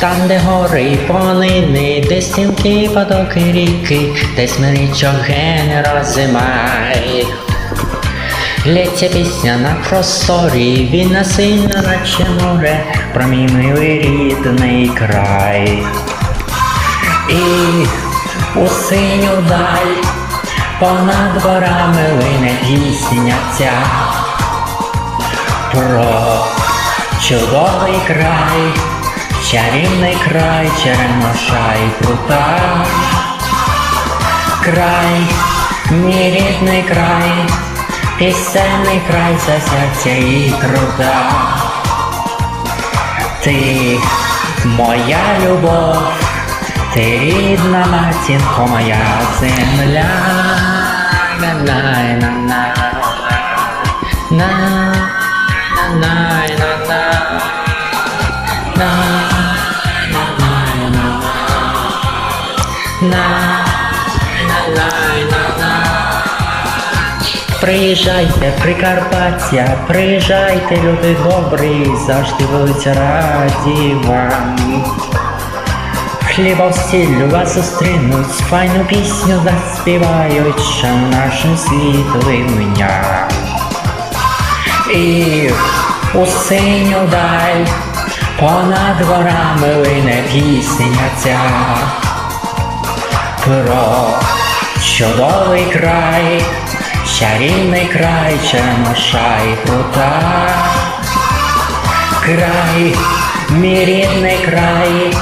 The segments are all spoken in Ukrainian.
Там, де гори, полини, де стінки, потоки ріки, десь де смирічок генера зима. Лється пісня на просторі, він насильно наче море, про мій милий рідний край. І у синю даль понад горами лине пісня ця про чудовий край, чарівний край, черемоша і прута. Край, мій рідний край, песенный край за сердце и труда. Ты моя любовь, ты рідна матінко моя земля. На -на -на -на. На -на -на На Приїжджайте, Прикарпаття, приїжджайте, люди добрі, завжди будуть раді вам. Хліба в стілю вас зустрінуть, файну пісню заспівають, що нашим світлим дням. І у синю даль понад горами лине пісня ця про чудовий край, чарівний край, черемоша і прута. Край, мій рідний край,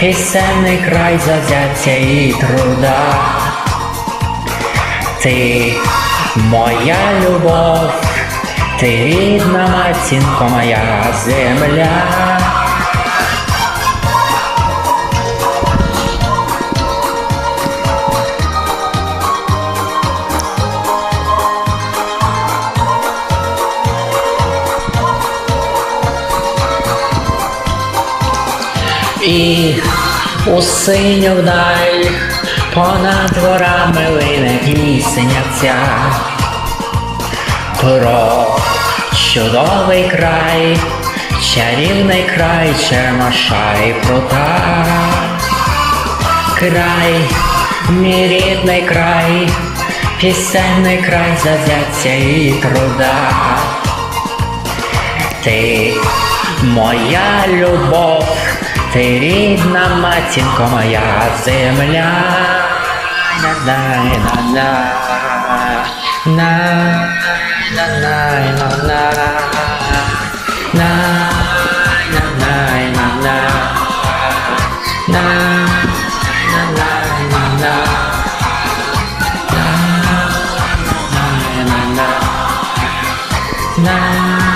пісенний край зазяття і труда. Ти моя любов, ти рідна матінко, моя земля. І у синю вдаль понад горами лине пісня ця про чудовий край, чарівний край, черемоша і прута. Край, мій рідний край, пісенний край зазяття і труда. Ти моя любов, ти рідна матінко моя земля. На-на-на-на. На-на-на-на-на. На-на-на-на-на. На-на-на-на-на. На-на-на-на-на.